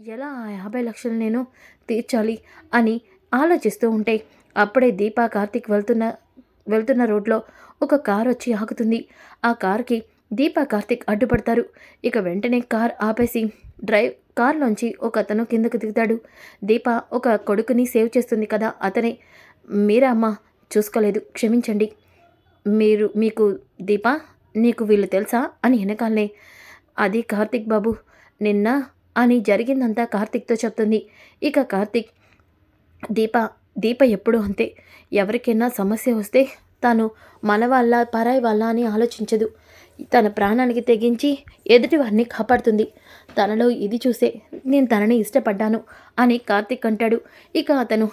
ఎలా ఆ యాభై లక్షలు నేను తీర్చాలి అని ఆలోచిస్తూ ఉంటే అప్పుడే దీపా కార్తిక్ వెళ్తున్న వెళ్తున్న రోడ్లో ఒక కార్ వచ్చి ఆగుతుంది. ఆ కార్కి దీపా కార్తిక్ అడ్డుపడతారు. ఇక వెంటనే కార్ ఆపేసి డ్రైవ్ కార్లోంచి ఒక అతను కిందకు దిగుతాడు. దీప ఒక కొడుకుని సేవ్ చేస్తుంది కదా అతనే మీరా అమ్మ చూసుకోలేదు క్షమించండి. మీరు మీకు దీప నీకు వీళ్ళు తెలుసా అని వెనకాలనే అది కార్తిక్ బాబు నిన్న అని జరిగిందంతా కార్తిక్తో చెప్తుంది. ఇక కార్తిక్ దీప దీప ఎప్పుడు అంతే. ఎవరికైనా సమస్య వస్తే తను మన వాళ్ళ పరాయి వాళ్ళ అని ఆలోచించదు. తన ప్రాణానికి తెగించి ఎదుటి వారిని కాపాడుతుంది. తనలో ఇది చూసే నేను తనని ఇష్టపడ్డాను అని కార్తిక్ అంటాడు. ఇక అతను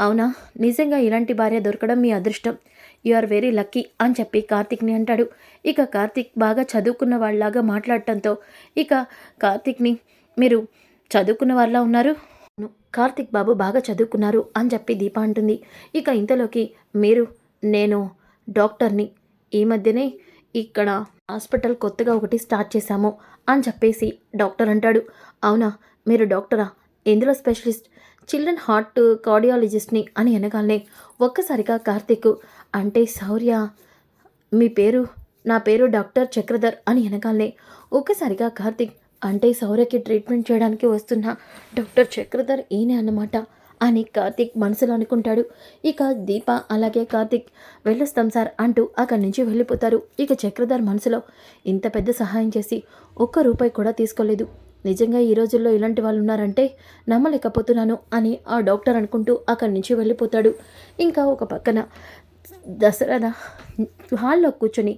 అవునా? నిజంగా ఇలాంటి భార్య దొరకడం మీ అదృష్టం. యు ఆర్ వెరీ లక్కీ అని చెప్పి కార్తిక్ని అంటాడు. ఇక కార్తిక్ బాగా చదువుకున్న వాళ్ళలాగా మాట్లాడటంతో ఇక కార్తిక్ని మీరు చదువుకున్న వాళ్ళ ఉన్నారు? కార్తిక్ బాబు బాగా చదువుకున్నారు అని చెప్పి దీప అంటుంది. ఇక ఇంతలోకి మీరు నేను డాక్టర్ని ఈ మధ్యనే ఇక్కడ హాస్పిటల్ కొత్తగా ఒకటి స్టార్ట్ చేశాము అని చెప్పేసి డాక్టర్ అంటాడు. అవునా మీరు డాక్టరా? ఎందులో స్పెషలిస్ట్? చిల్డ్రన్ హార్ట్ కార్డియాలజిస్ట్ని అని అనగానే ఒక్కసారిగా కార్తిక్ అంటే శౌర్య మీ పేరు నా పేరు డాక్టర్ చక్రధర్ అని అనగానే ఒక్కసారిగా కార్తిక్ అంటే సౌర్యకి ట్రీట్మెంట్ చేయడానికి వస్తున్న డాక్టర్ చక్రధర్ ఈయనే అన్నమాట. అని కార్తిక్ మనసులో అనుకుంటాడు. ఇక దీప అలాగే కార్తిక్ వెళ్ళొస్తాం సార్ అంటూ అక్కడి నుంచి వెళ్ళిపోతారు. ఇక చక్రధర్ మనసులో ఇంత పెద్ద సహాయం చేసి ఒక్క రూపాయి కూడా తీసుకోలేదు. నిజంగా ఈ రోజుల్లో ఇలాంటి వాళ్ళు ఉన్నారంటే నమ్మలేకపోతున్నాను అని ఆ డాక్టర్ అనుకుంటూ అక్కడి నుంచి వెళ్ళిపోతాడు. ఇంకా ఒక పక్కన దసరా హాల్లో కూర్చొని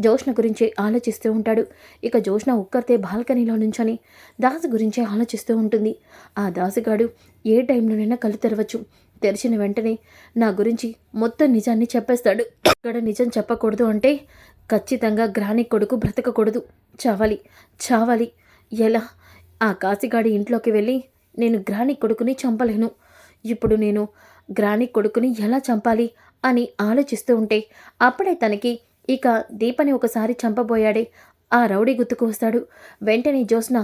జోష్ణ గురించి ఆలోచిస్తూ ఉంటాడు. ఇక జోష్ణ ఒక్కరితే బాల్కనీలో నుంచొని దాసు గురించి ఆలోచిస్తూ ఉంటుంది. ఆ దాసుగాడు ఏ టైంలోనైనా కళ్ళు తెరవచ్చు. తెరిచిన వెంటనే నా గురించి మొత్తం నిజాన్ని చెప్పేస్తాడు. ఇక్కడ నిజం చెప్పకూడదు అంటే ఖచ్చితంగా గ్రాని కొడుకు బ్రతకకూడదు. చావాలి చావాలి. ఎలా? ఆ కాసిగాడి ఇంట్లోకి వెళ్ళి నేను గ్రాని కొడుకుని చంపలేను. ఇప్పుడు నేను గ్రాని కొడుకుని ఎలా చంపాలి? అని ఆలోచిస్తూ ఉంటే అప్పుడే తనకి ఇక దీపని ఒకసారి చంపబోయాడే ఆ రౌడీ గుర్తుకు వస్తాడు. వెంటనే జ్యోత్స్న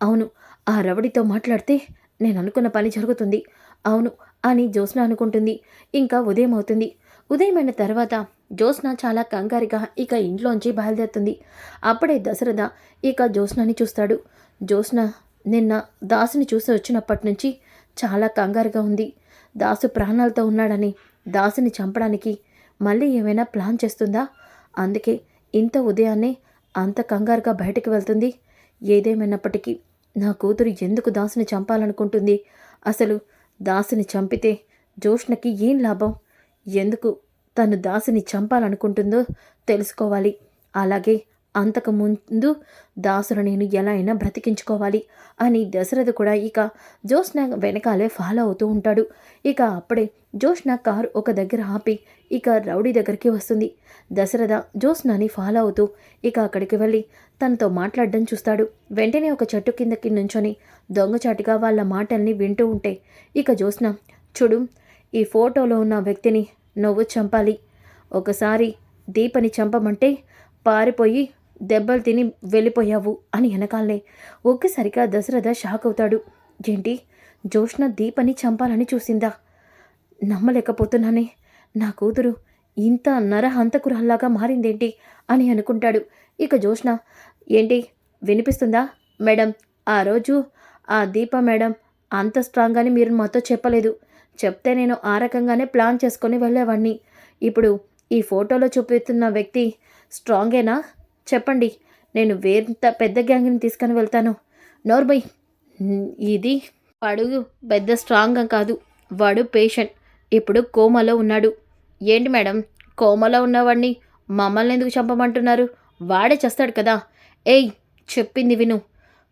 అవును ఆ రౌడీతో మాట్లాడితే నేను అనుకున్న పని జరుగుతుంది. అవును అని జ్యోత్స్న అనుకుంటుంది. ఇంకా ఉదయం అవుతుంది. ఉదయమైన తర్వాత జ్యోత్స్న చాలా కంగారుగా ఇక ఇంట్లోంచి బయలుదేరుతుంది. అప్పుడే దశరథ ఇక జ్యోత్స్నని చూస్తాడు. జ్యోత్స్న నిన్న దాసుని చూసి వచ్చినప్పటి నుంచి చాలా కంగారుగా ఉంది. దాసు ప్రాణాలతో ఉన్నాడని దాసుని చంపడానికి మళ్ళీ ఏమైనా ప్లాన్ చేస్తుందా? అందుకే ఇంత ఉదయాన్నే అంత కంగారుగా బయటకు వెళ్తుంది. ఏదేమైనప్పటికీ నా కూతురు ఎందుకు దాసుని చంపాలనుకుంటుంది? అసలు దాసుని చంపితే జోష్ణకి ఏం లాభం? ఎందుకు తను దాసుని చంపాలనుకుంటుందో తెలుసుకోవాలి. అలాగే అంతకు ముందు దాసును నేను ఎలా అయినా బ్రతికించుకోవాలి అని దశరథ కూడా ఇక జోష్న వెనకాలే ఫాలో అవుతూ ఉంటాడు. ఇక అప్పుడే జోష్న కారు ఒక దగ్గర ఆపి ఇక రౌడీ దగ్గరికి వస్తుంది. దశరథ జోష్నాని ఫాలో అవుతూ ఇక అక్కడికి వెళ్ళి తనతో మాట్లాడడం చూస్తాడు. వెంటనే ఒక చెట్టు కిందకి నుంచొని దొంగచాటుగా వాళ్ళ మాటల్ని వింటూ ఉంటే ఇక జోష్న చూడు ఈ ఫోటోలో ఉన్న వ్యక్తిని నువ్వు చంపాలి. ఒకసారి దీపని చంపమంటే పారిపోయి దెబ్బలు తిని వెళ్ళిపోయావు అని వెనకాలనే ఒక్కసారిగా దశరథ షాక్ అవుతాడు. ఏంటి? జోష్ణ దీపని చంపాలని చూసిందా? నమ్మలేకపోతున్నానే. నా కూతురు ఇంత నరహంతకురల్లాగా మారిందేంటి అని అనుకుంటాడు. ఇక జోష్ణ ఏంటి? వినిపిస్తుందా? మేడం ఆ రోజు ఆ దీప మేడం అంత స్ట్రాంగ్ అని మీరు మాతో చెప్పలేదు. చెప్తే నేను ఆ రకంగానే ప్లాన్ చేసుకొని వెళ్ళేవాడిని ఇప్పుడు ఈ ఫోటోలో చూపిస్తున్న వ్యక్తి స్ట్రాంగేనా చెప్పండి నేను వేంత పెద్ద గ్యాంగ్ని తీసుకొని వెళ్తాను. నోర్బై ఇది వాడు పెద్ద స్ట్రాంగ్ కాదు వాడు పేషెంట్. ఇప్పుడు కోమాలో ఉన్నాడు. ఏంటి మేడం కోమాలో ఉన్నవాడిని మమ్మల్ని ఎందుకు చంపమంటున్నారు? వాడే చేస్తాడు కదా. ఏయ్ చెప్పింది విను.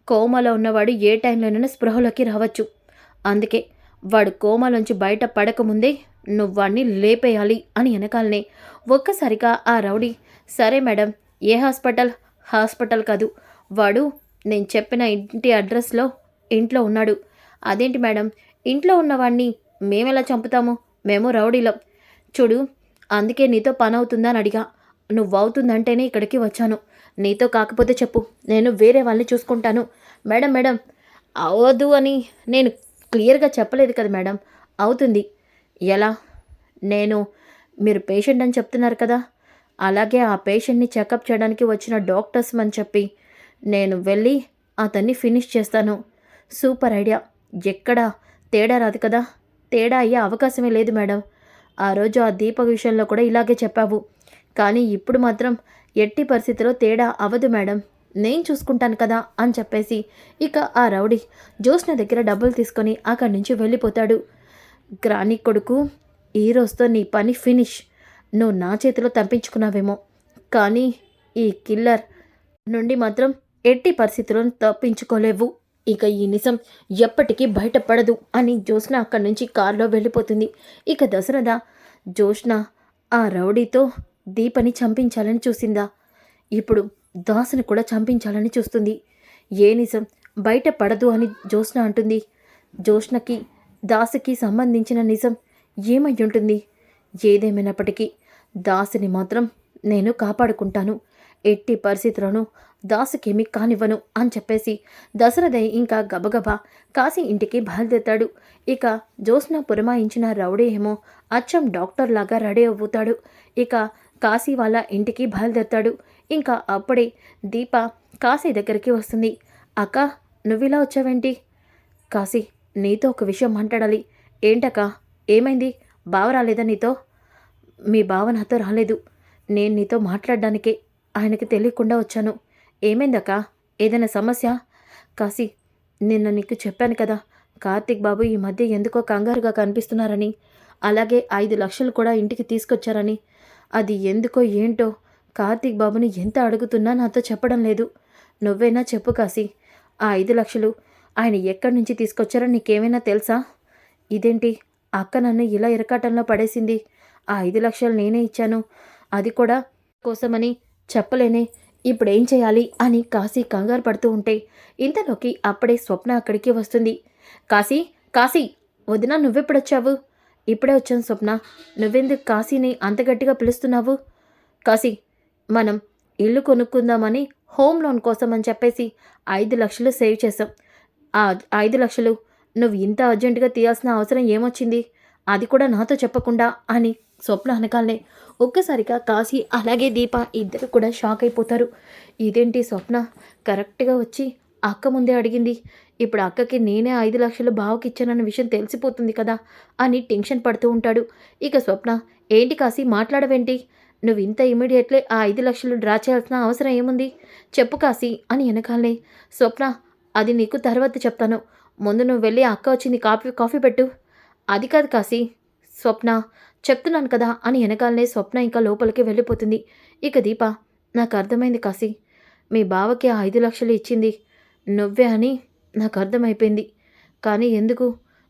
కోమాలో ఉన్నవాడు ఏ టైంలోనైనా స్పృహలోకి రావచ్చు. అందుకే వాడు కోమాలోంచి బయట పడకముందే నువ్వు వాడిని లేపేయాలి అని వెనకాలనే. ఒక్కసారిగా ఆ రౌడీ సరే మేడం ఏ హాస్పిటల్? హాస్పిటల్ కాదు. వాడు నేను చెప్పిన ఇంటి అడ్రస్లో ఇంట్లో ఉన్నాడు. అదేంటి మేడం? ఇంట్లో ఉన్నవాడిని మేమెలా చంపుతాము? మేము రౌడీలం. చూడు అందుకే నీతో పని అవుతుందని అడిగా. నువ్వు అవుతుందంటేనే ఇక్కడికి వచ్చాను. నీతో కాకపోతే చెప్పు. నేను వేరే వాళ్ళని చూసుకుంటాను. మేడం మేడం అవదు అని నేను క్లియర్గా చెప్పలేదు కదా మేడం. అవుతుంది. ఎలా? నేను మీరు పేషెంట్ అని చెప్తున్నారు కదా? అలాగే ఆ పేషెంట్ని చెకప్ చేయడానికి వచ్చిన డాక్టర్స్ అని చెప్పి నేను వెళ్ళి అతన్ని ఫినిష్ చేస్తాను. Super idea. ఎక్కడా? తేడా రాదు కదా. తేడా అయ్యే అవకాశమే లేదు మేడం. ఆ రోజు ఆ దీపక విషయంలో కూడా ఇలాగే చెప్పావు. కానీ ఇప్పుడు మాత్రం ఎట్టి పరిస్థితిలో తేడా అవ్వదు మేడం. నేను చూసుకుంటాను కదా అని చెప్పేసి ఇక ఆ రౌడీ జ్యోత్స్న దగ్గర డబ్బులు తీసుకొని అక్కడి నుంచి వెళ్ళిపోతాడు. గ్రాని కొడుకు ఈ రోజుతో నీ పని ఫినిష్. నువ్వు నా చేతిలో తప్పించుకున్నావేమో. కానీ ఈ కిల్లర్ నుండి మాత్రం ఎట్టి పరిస్థితులను తప్పించుకోలేవు. ఇక ఈ నిజం ఎప్పటికీ బయటపడదు అని జ్యోత్స్న అక్కడి నుంచి కారులో వెళ్ళిపోతుంది. ఇక దశరథ జ్యోష్ణ ఆ రౌడీతో దీపని చంపించాలని చూసిందా? ఇప్పుడు దాసుని కూడా చంపించాలని చూస్తుంది. ఏ నిజం బయట పడదు అని జ్యోత్స్న అంటుంది. జ్యోష్ణకి దాసుకి సంబంధించిన నిజం ఏమై ఉంటుంది? ఏదేమైనప్పటికీ దాసుని మాత్రం నేను కాపాడుకుంటాను. ఎట్టి పరిస్థితులను దాసుకేమి కానివ్వను అని చెప్పేసి దశరథయ్య ఇంకా గబగబా కాశీ ఇంటికి బయలుదేరుతాడు. ఇక జ్యోత్స్న పురమాయించిన రౌడీ ఏమో అచ్చం డాక్టర్ లాగా రెడీ అవుతాడు. ఇక కాశీ వాళ్ళ ఇంటికి బయలుదేరతాడు. ఇంకా అప్పుడే దీప కాశీ దగ్గరికి వస్తుంది. అక్క నువ్విలా వచ్చావేంటి? కాశీ నీతో ఒక విషయం మాట్లాడాలి. ఏంటక్క ఏమైంది? బావ రాలేదా నీతో? మీ బావ నాతో రాలేదు. నేను నీతో మాట్లాడడానికే ఆయనకి తెలియకుండా వచ్చాను. ఏమైందక్క? ఏదైనా సమస్య? కాశీ నిన్న నీకు చెప్పాను కదా కార్తీక్ బాబు ఈ మధ్య ఎందుకో కంగారుగా కనిపిస్తున్నారని అలాగే ఐదు లక్షలు కూడా ఇంటికి తీసుకొచ్చారని. అది ఎందుకో ఏంటో కార్తీక్ బాబుని ఎంత అడుగుతున్నా నాతో చెప్పడం లేదు. నువ్వైనా చెప్పు కాశీ ఆ ఐదు లక్షలు ఆయన ఎక్కడి నుంచి తీసుకొచ్చారో నీకేమైనా తెలుసా? ఇదేంటి? అక్క నన్ను ఇలా ఇరకాటంలో పడేసింది. ఆ ఐదు లక్షలు నేనే ఇచ్చాను. అది కూడా కోసమని చెప్పలేనే. ఇప్పుడేం చేయాలి అని కాశీ కంగారు పడుతూ ఉంటే ఇంతలోకి అప్పుడే స్వప్న అక్కడికి వస్తుంది. కాశీ కాశీ వదిన నువ్వెప్పుడొచ్చావు? ఇప్పుడే వచ్చాను స్వప్న. నువ్వెందుకు కాశీని అంత గట్టిగా పిలుస్తున్నావు? కాశీ మనం ఇల్లు కొనుక్కుందామని హోమ్ లోన్ కోసం అని చెప్పేసి ఐదు లక్షలు సేవ్ చేసాం ఆ ఐదు లక్షలు నువ్వు ఇంత అర్జెంటుగా తీయాల్సిన అవసరం ఏమొచ్చింది? అది కూడా నాతో చెప్పకుండా అని స్వప్న అనకాలనే ఒక్కసారిగా కాశీ అలాగే దీప ఇద్దరు కూడా షాక్ అయిపోతారు. ఇదేంటి స్వప్న? కరెక్ట్గా వచ్చి అక్క ముందే అడిగింది. ఇప్పుడు అక్కకి నేనే ఐదు లక్షలు బావకి ఇచ్చానన్న విషయం తెలిసిపోతుంది కదా అని టెన్షన్ పడుతూ ఉంటాడు. ఇక స్వప్న ఏంటి కాశీ మాట్లాడవేంటి? నువ్వు ఇంత ఇమీడియట్లీ ఆ ఐదు లక్షలు డ్రా చేయాల్సిన అవసరం ఏముంది? చెప్పు కాశీ అని వెనకాలనే స్వప్న అది నీకు తర్వాత చెప్తాను. ముందు నువ్వు వెళ్ళి అక్క వచ్చింది కాఫీ కాఫీ పెట్టు. అది కాదు కాశీ. స్వప్న చెప్తున్నాను కదా అని వెనకాలనే స్వప్న ఇంకా లోపలికి వెళ్ళిపోతుంది. ఇక దీప నాకు అర్థమైంది కాశీ. మీ బావకి ఆ ఐదు లక్షలు ఇచ్చింది నువ్వే అని నాకు అర్థమైపోయింది. కానీ ఎందుకు?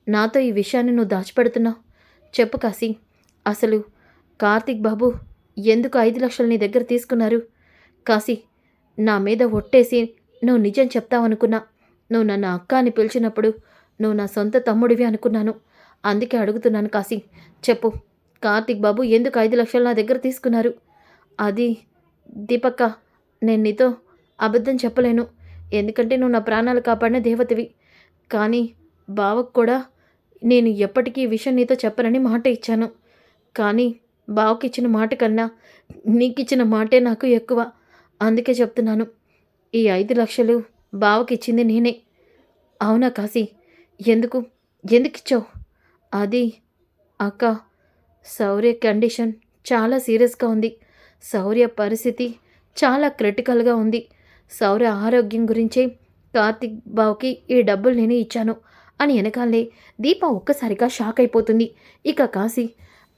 నాతో ఈ విషయాన్ని నువ్వు దాచిపెడుతున్నావు? చెప్పు కాశీ. అసలు కార్తీక్ బాబు ఎందుకు ఐదు లక్షలు నీ దగ్గర తీసుకున్నారు? కాశీ నా మీద ఒట్టేసి నువ్వు నిజం చెప్తావనుకున్నా. నువ్వు నన్ను అక్క అని పిలిచినప్పుడు నువ్వు నా సొంత తమ్ముడివి అనుకున్నాను. అందుకే అడుగుతున్నాను కాశీ. చెప్పు. కార్తిక్ బాబు ఎందుకు ఐదు లక్షలు నా దగ్గర తీసుకున్నారు? అది దీపక్క నేను నీతో అబద్ధం చెప్పలేను. ఎందుకంటే నువ్వు నా ప్రాణాలు కాపాడిన దేవతవి. కానీ బావకు కూడా నేను ఎప్పటికీ ఈ విషయం నీతో చెప్పనని మాట ఇచ్చాను. కానీ బావకి ఇచ్చిన మాట కన్నా నీకిచ్చిన మాటే నాకు ఎక్కువ. అందుకే చెప్తున్నాను ఈ ఐదు లక్షలు బావకి ఇచ్చింది నేనే. అవునా కాశీ? ఎందుకు? ఎందుకు ఇచ్చావు అది అక్క శౌర్య కండిషన్ చాలా సీరియస్గా ఉంది. శౌర్య పరిస్థితి చాలా క్రిటికల్గా ఉంది. శౌర్య ఆరోగ్యం గురించే కార్తిక్ బావుకి ఈ డబ్బులు నేను ఇచ్చాను అని వెనకాలే దీప ఒక్కసారిగా షాక్ అయిపోతుంది. ఇక కాశీ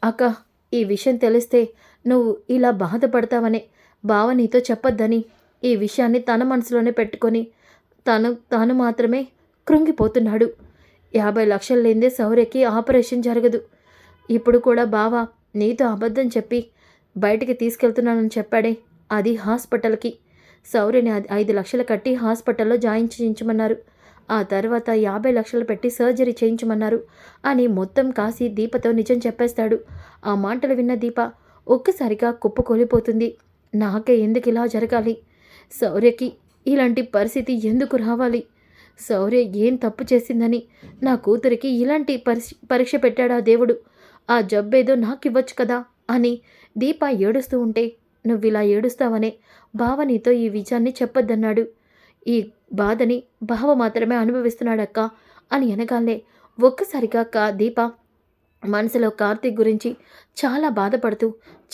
అక్క ఈ విషయం తెలిస్తే నువ్వు ఇలా బాధపడతావనే బావ నీతో చెప్పొద్దని ఈ విషయాన్ని తన మనసులోనే పెట్టుకొని తను తాను మాత్రమే కృంగిపోతున్నాడు. యాభై లక్షలు లేదే శౌర్యకి ఆపరేషన్ జరగదు. ఇప్పుడు కూడా బావా నీతో అబద్ధం చెప్పి బయటికి తీసుకెళ్తున్నానని చెప్పాడే అది హాస్పిటల్కి. సౌర్యని అది ఐదు లక్షలు కట్టి హాస్పిటల్లో జాయిన్ చేయించమన్నారు. ఆ తర్వాత యాభై లక్షలు పెట్టి సర్జరీ చేయించమన్నారు అని మొత్తం కాసి దీపతో నిజం చెప్పేస్తాడు. ఆ మాటలు విన్న దీప ఒక్కసారిగా కుప్పకూలిపోతుంది నాకే ఎందుకు ఇలా జరగాలి? సౌర్యకి ఇలాంటి పరిస్థితి ఎందుకు రావాలి? సౌర్య ఏం తప్పు చేసిందని నా కూతురికి ఇలాంటి పరీక్ష పరీక్ష పెట్టాడా దేవుడు? ఆ జబ్బేదో నాకు ఇవ్వచ్చు కదా అని దీప ఏడుస్తూ ఉంటే నువ్వు ఇలా ఏడుస్తావనే బావ నీతో ఈ విజయాన్ని చెప్పొద్దన్నాడు. ఈ బాధని బావ మాత్రమే అనుభవిస్తున్నాడక్క అని అనగానే ఒక్కసారిగా కా దీప మనసులో కార్తీక్ గురించి చాలా బాధపడుతూ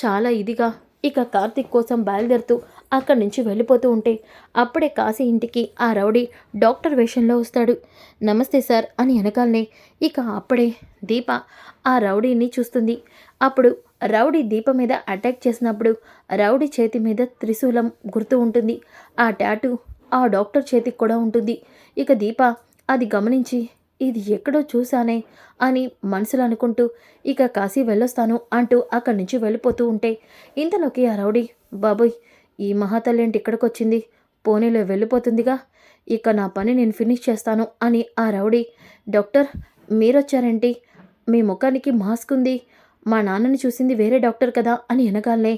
చాలా ఇదిగా ఇక కార్తీక్ కోసం బయలుదేరుతూ అక్కడి నుంచి వెళ్ళిపోతూ ఉంటే అప్పుడే కాశీ ఇంటికి ఆ రౌడీ డాక్టర్ వేషంలో వస్తాడు. నమస్తే సార్ అని వెనకాలనే ఇక అప్పుడే దీప ఆ రౌడీని చూస్తుంది. అప్పుడు రౌడీ దీప మీద అటాక్ చేసినప్పుడు రౌడీ చేతి మీద త్రిశూలం గుర్తు ఉంటుంది. ఆ టాటూ ఆ డాక్టర్ చేతికి కూడా ఉంటుంది. ఇక దీప అది గమనించి ఇది ఎక్కడో చూశానే అని మనసులో అనుకుంటూ ఇక కాశీ వెళ్ళొస్తాను అంటూ అక్కడి నుంచి వెళ్ళిపోతూ ఉంటే ఇంతలోకి ఆ రౌడీ బాబోయ్ ఈ మహాతల్లింటి ఇక్కడికి వచ్చింది పోనీలో వెళ్ళిపోతుందిగా. ఇక నా పని నేను ఫినిష్ చేస్తాను అని ఆ రౌడీ డాక్టర్ మీరొచ్చారేంటి? మీ ముఖానికి మాస్క్ ఉంది. మా నాన్నని చూసింది వేరే డాక్టర్ కదా అని వెనగాలనే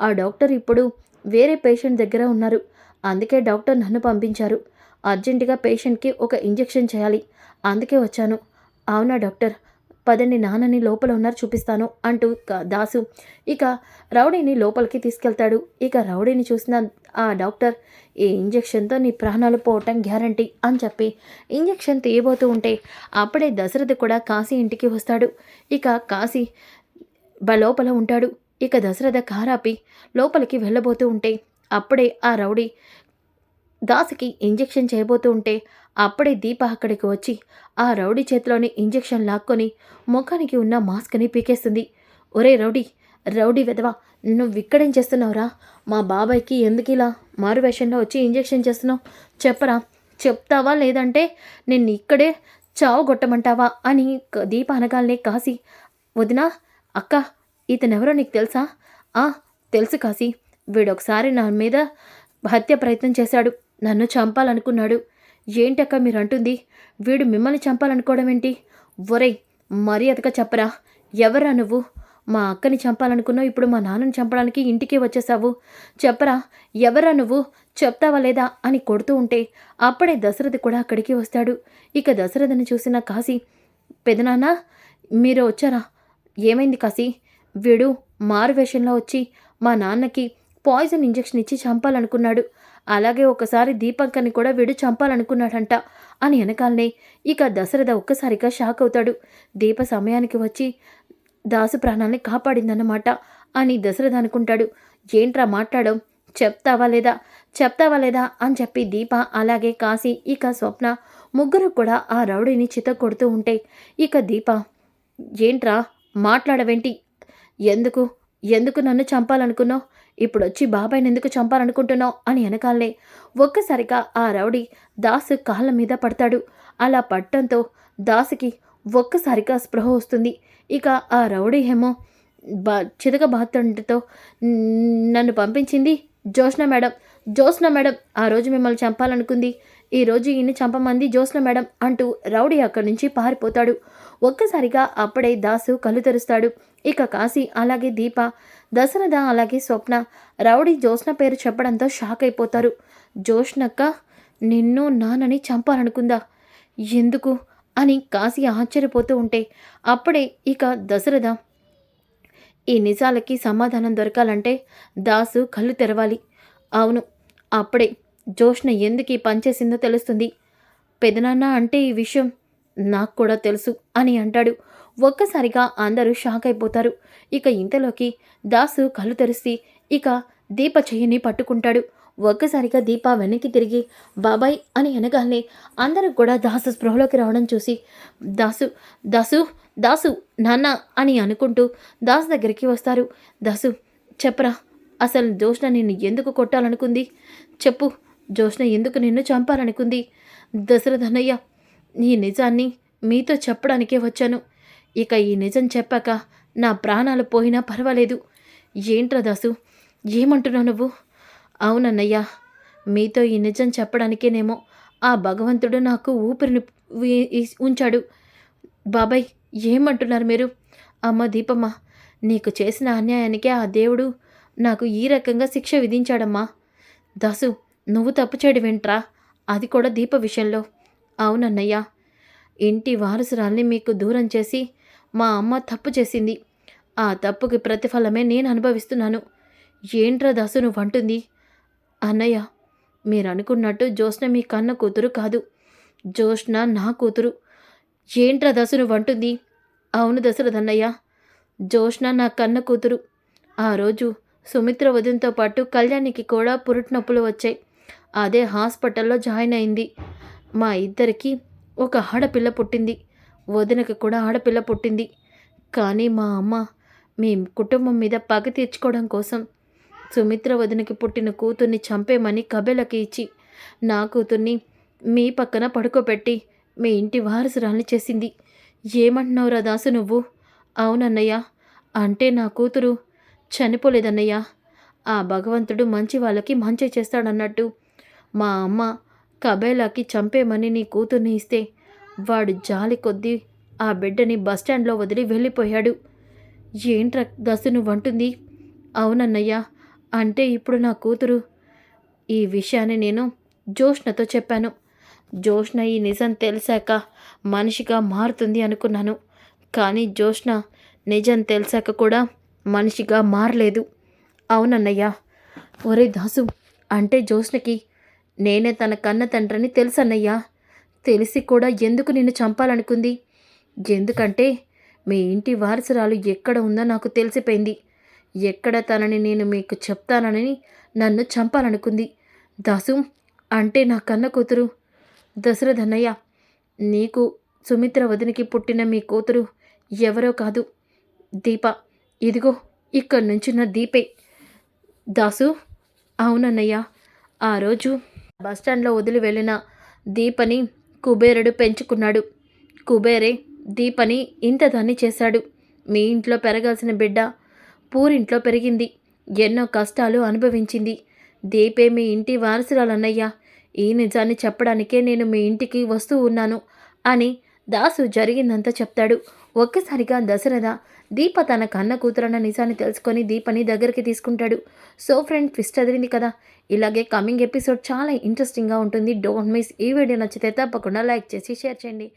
ఆ డాక్టర్ ఇప్పుడు వేరే పేషెంట్ దగ్గర ఉన్నారు. అందుకే డాక్టర్ నన్ను పంపించారు. అర్జెంటుగా పేషెంట్కి ఒక ఇంజెక్షన్ చేయాలి. అందుకే వచ్చాను. అవునా డాక్టర్? పదండి నాన్నని లోపల ఉన్నారు చూపిస్తాను అంటూ దాసు. ఇక రౌడీని లోపలికి తీసుకెళ్తాడు. ఇక రౌడీని చూసిన ఆ డాక్టర్ ఈ ఇంజెక్షన్తో నీ ప్రాణాలు పోవటం గ్యారంటీ అని చెప్పి ఇంజెక్షన్ తీయబోతూ ఉంటే అప్పుడే దశరథ్ కూడా కాశీ ఇంటికి వస్తాడు. ఇక కాశీ బ లోపల ఉంటాడు. ఇక దశరథ కారాపి లోపలికి వెళ్ళబోతూ ఉంటే అప్పుడే ఆ రౌడీ దాసుకి ఇంజెక్షన్ చేయబోతూ ఉంటే అప్పుడే దీప అక్కడికి వచ్చి ఆ రౌడీ చేతిలోని ఇంజెక్షన్ లాక్కొని ముఖానికి ఉన్న మాస్క్ని పీకేస్తుంది. ఒరే రౌడీ రౌడీ వెధవా నువ్వు ఇక్కడేం చేస్తున్నావురా? మా బాబాయ్కి ఎందుకు ఇలా మారు వేషంలో వచ్చి ఇంజెక్షన్ చేస్తున్నావు? చెప్పరా? చెప్తావా లేదంటే నిన్ను ఇక్కడే చావు కొట్టమంటావా అని దీప అనగానే కాసి వదినా అక్క ఇతనెవరో నీకు తెలుసా? ఆ తెలుసు కాసి వీడొకసారి నా మీద హత్య ప్రయత్నం చేశాడు. నన్ను చంపాలనుకున్నాడు. ఏంటక్క మీరు అంటుంది వీడు మిమ్మల్ని చంపాలనుకోవడం ఏంటి ఒరేయ్ మర్యాదగా చెప్పరా. ఎవరా నువ్వు? మా అక్కని చంపాలనుకున్నావు ఇప్పుడు మా నాన్నని చంపడానికి ఇంటికి వచ్చేసావు. చెప్పరా ఎవరా నువ్వు? చెప్తావా లేదా అని కొడుతూ ఉంటే అప్పుడే దశరథ కూడా అక్కడికి వస్తాడు. ఇక దశరథని చూసిన కాశీ పెదనాన్న మీరు వచ్చారా? ఏమైంది కాశీ? వీడు మారు వేషంలో వచ్చి మా నాన్నకి పాయిజన్ ఇంజెక్షన్ ఇచ్చి చంపాలనుకున్నాడు. అలాగే ఒకసారి దీపంకని కూడా వీడు చంపాలనుకున్నాడంట అని వెనకాలనే ఇక దశరథ ఒక్కసారిగా షాక్ అవుతాడు. దీప సమయానికి వచ్చి దాసు ప్రాణాన్ని కాపాడిందన్నమాట అని దశరథ అనుకుంటాడు. ఏంట్రా మాట్లాడడం? చెప్తావా లేదా? చెప్తావా లేదా? అని చెప్పి దీప అలాగే కాశీ ఇక స్వప్న ముగ్గురు కూడా ఆ రౌడీని చిత కొడుతూ ఉంటే ఇక దీప ఏంట్రా? మాట్లాడవేంటి? ఎందుకు? ఎందుకు నన్ను చంపాలనుకున్నావు? ఇప్పుడు వచ్చి బాబాయ్ని ఎందుకు చంపాలనుకుంటున్నావు అని వెనకాలనే ఒక్కసారిగా ఆ రౌడీ దాసు కాళ్ళ మీద పడతాడు. అలా పడటంతో దాసుకి ఒక్కసారిగా స్పృహ వస్తుంది. ఇక ఆ రౌడీ ఏమో బా చితక బాతుండటంతో నన్ను పంపించింది జోష్న మేడం. జోష్న మేడం ఆ రోజు మిమ్మల్ని చంపాలనుకుంది. ఈ రోజు ఈయన్ని చంపమంది జోష్న మేడం అంటూ రౌడీ అక్కడి నుంచి పారిపోతాడు. ఒక్కసారిగా అప్పుడే దాసు కళ్ళు తెరుస్తాడు. ఇక కాశీ అలాగే దీప దశరథ అలాగే స్వప్న. రౌడీ జోష్న పేరు చెప్పడంతో షాక్ అయిపోతారు. జోష్నక్క నిన్ను నాన్నని చంపాలనుకుందా? ఎందుకు? అని కాశీ ఆశ్చర్యపోతూ ఉంటే. అప్పుడే ఇక దశరథ ఈ నిజాలకి సమాధానం దొరకాలంటే దాసు కళ్ళు తెరవాలి. అవును అప్పుడే జోష్న ఎందుకు ఈ పనిచేసిందో తెలుస్తుంది. పెదనాన్న అంటే ఈ విషయం నాకు కూడా తెలుసు అని అంటాడు. ఒక్కసారిగా అందరూ షాక్ అయిపోతారు. ఇక ఇంతలోకి దాసు కళ్ళు తెరిసి ఇక దీప చెయ్యిని పట్టుకుంటాడు. ఒక్కసారిగా దీప వెనక్కి తిరిగి బాబాయ్ అని అనగానే అందరూ కూడా దాసు స్పృహలోకి రావడం చూసి దాసు దాసు దాసు నాన్న అని అనుకుంటూ దాసు దగ్గరికి వస్తారు. దాసు చెప్పరా అసలు జోష్ణ నిన్ను ఎందుకు కొట్టాలనుకుంది? చెప్పు జోష్ణ ఎందుకు నిన్ను చంపాలనుకుంది? దశరథనయ్య ఈ నిజాన్ని మీతో చెప్పడానికే వచ్చాను. ఇక ఈ నిజం చెప్పాక నా ప్రాణాలు పోయినా పర్వాలేదు. ఏంట్రా దాసు? ఏమంటున్నావు నువ్వు? అవునన్నయ్యా మీతో ఈ నిజం చెప్పడానికేనేమో ఆ భగవంతుడు నాకు ఊపిరిని ఉంచాడు. బాబాయ్ ఏమంటున్నారు మీరు? అమ్మ దీపమ్మ నీకు చేసిన అన్యాయానికే ఆ దేవుడు నాకు ఈ రకంగా శిక్ష విధించాడమ్మా. దాసు నువ్వు తప్పు చేయడు వింట్రా అది కూడా దీప విషయంలో. అవునన్నయ్య ఇంటి వారసురాల్ని మీకు దూరం చేసి మా అమ్మ తప్పు చేసింది. ఆ తప్పుకి ప్రతిఫలమే నేను అనుభవిస్తున్నాను. ఏంట్రా దాసు నువ్వు అంటుంది అన్నయ్య మీరు అనుకున్నట్టు జ్యోత్స్న మీ కన్న కూతురు కాదు. జ్యోత్స్న నా కూతురు. ఏంట్రా దశ నువ్వు అంటుంది అవును దశరథన్నయ్య జ్యోత్స్న నా కన్న కూతురు. ఆ రోజు సుమిత్ర వదినతో పాటు కళ్యాణికి కూడా పురుటి నొప్పులు వచ్చాయి. అదే హాస్పిటల్లో జాయిన్ అయింది. మా ఇద్దరికి ఒక ఆడపిల్ల పుట్టింది. వదినకి కూడా ఆడపిల్ల పుట్టింది. కానీ మా అమ్మ మీ కుటుంబం మీద పగ తీర్చుకోవడం కోసం సుమిత్ర వదినకి పుట్టిన కూతుర్ని చంపేమని కబెలకి ఇచ్చి నా కూతుర్ని మీ పక్కన పడుకోబెట్టి మీ ఇంటి వారసురాల్ని చేసింది. ఏమంటున్నావురా దాసు నువ్వు? అవునన్నయ్య అంటే నా కూతురు చనిపోలేదన్నయ్య. ఆ భగవంతుడు మంచి వాళ్ళకి మంచి చేస్తాడన్నట్టు మా అమ్మ కబేలాకి చంపేమని నీ కూతుర్ని ఇస్తే వాడు జాలి కొద్దీ ఆ బిడ్డని బస్టాండ్లో వదిలి వెళ్ళిపోయాడు. ఏంట్ర దశ నువ్వంటుంది అవునన్నయ్య అంటే ఇప్పుడు నా కూతురు. ఈ విషయాన్ని నేను జోష్నతో చెప్పాను. జోష్న ఈ నిజం తెలిసాక మనిషిగా మారుతుంది అనుకున్నాను. కానీ జోష్న నిజం తెలిసాక కూడా మనిషిగా మారలేదు. అవునన్నయ్య ఒరే దాసు అంటే జోష్నకి నేనే తన కన్న తండ్రిని తెలుసన్నయ్యా. తెలిసి కూడా ఎందుకు నిన్ను చంపాలనుకుంది? ఎందుకంటే మీ ఇంటి వారసురాలు ఎక్కడ ఉందో నాకు తెలిసిపోయింది. ఎక్కడ తనని నేను మీకు చెప్తానని నన్ను చంపాలనుకుంది. దాసు అంటే నా కన్న కూతురు. దశరథన్నయ్య నీకు సుమిత్ర వదినికి పుట్టిన మీ కూతురు ఎవరో కాదు. దీప ఇదిగో ఇక్కడి నుంచి నా దీపే. దాసు అవునన్నయ్య ఆ రోజు బస్టాండ్లో వదిలి వెళ్ళిన దీపని కుబేరుడు పెంచుకున్నాడు. కుబేరే దీపని ఇంత దాన్ని చేశాడు. మీ ఇంట్లో పెరగాల్సిన బిడ్డ పూరింట్లో పెరిగింది. ఎన్నో కష్టాలు అనుభవించింది. దీపే మీ ఇంటి వారసురాలన్నయ్యా. ఈ నిజాన్ని చెప్పడానికే నేను మీ ఇంటికి వస్తూ ఉన్నాను అని దాసు జరిగిందంతా చెప్తాడు. ఒక్కసారిగా దశరథ దీప తన కన్న కూతురన్న నిజాన్ని తెలుసుకొని దీపని దగ్గరికి తీసుకుంటాడు. సో ఫ్రెండ్ ట్విస్ట్ అదిరింది కదా. ఇలాగే కమింగ్ ఎపిసోడ్ చాలా ఇంట్రెస్టింగ్గా ఉంటుంది. డోంట్ మిస్ ఈ వీడియో నచ్చితే తప్పకుండా లైక్ చేసి షేర్ చేయండి.